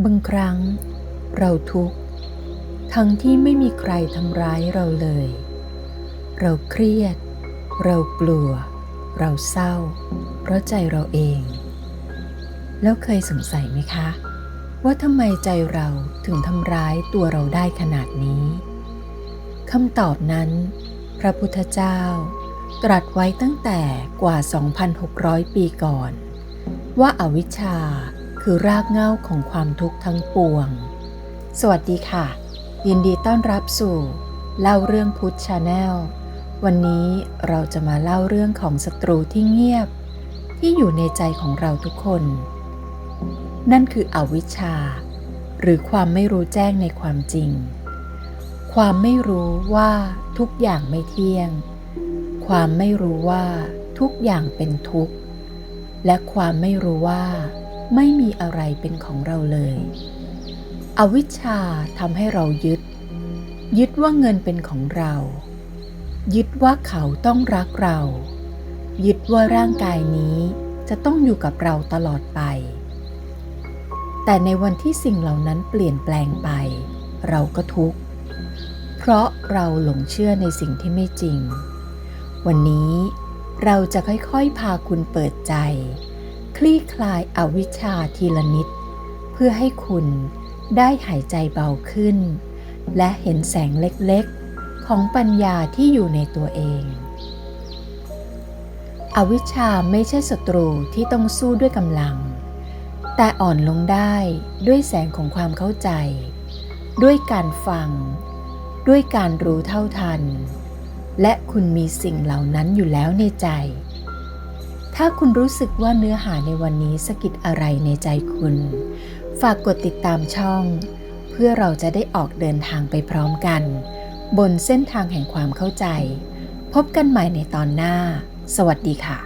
บางครั้ง เราทุกข์ ทั้งที่ไม่มีใครทำร้ายเราเลย เราเครียด เรากลัว เราเศร้า เพราะใจเราเอง แล้วเคยสงสัยไหมคะ ว่าทำไมใจเราถึงทำร้ายตัวเราได้ขนาดนี้คำตอบนั้น พระพุทธเจ้า ตรัสไว้ตั้งแต่กว่า 2,600 ปีก่อน ว่าอาวิชชา คือรากเหง้าของความทุกข์ทั้งปวง สวัสดีค่ะ ยินดีต้อนรับสู่ เล่าเรื่องพุทธชาแนล วันนี้เราจะมาเล่าเรื่องของศัตรูที่เงียบ ที่อยู่ในใจของเราทุกคน นั่นคืออวิชชา หรือความไม่รู้แจ้งในความจริง ความไม่รู้ว่าทุกอย่างไม่เที่ยง ความไม่รู้ว่าทุกอย่างเป็นทุกข์และความไม่รู้ว่า ไม่มีอะไรเป็นของเราเลย อวิชชาทำให้เรายึด ยึดว่าเงินเป็นของเรา ยึดว่าเขาต้องรักเรา ยึดว่าร่างกายนี้จะต้องอยู่กับเราตลอดไป แต่ในวันที่สิ่งเหล่านั้นเปลี่ยนแปลงไป เราก็ทุกข์ เพราะเราหลงเชื่อในสิ่งที่ไม่จริง วันนี้เราจะค่อยๆ พาคุณเปิดใจ คลี่คลายอาวิชชาทีละนิด เพื่อให้คุณได้หายใจเบาขึ้น และเห็นแสงเล็กๆ ของปัญญาที่อยู่ในตัวเอง อวิชชาไม่ใช่ศัตรูที่ต้องสู้ด้วยกำลัง แต่อ่อนลงได้ด้วยแสงของความเข้าใจ ด้วยการฟัง ด้วยการรู้เท่าทัน และคุณมีสิ่งเหล่านั้นอยู่แล้วในใจ ถ้าคุณรู้สึกว่าเนื้อหาในวันนี้สะกิดอะไรในใจคุณ ฝากกดติดตามช่อง เพื่อเราจะได้ออกเดินทางไปพร้อมกัน บนเส้นทางแห่งความเข้าใจ พบกันใหม่ในตอนหน้า สวัสดีค่ะ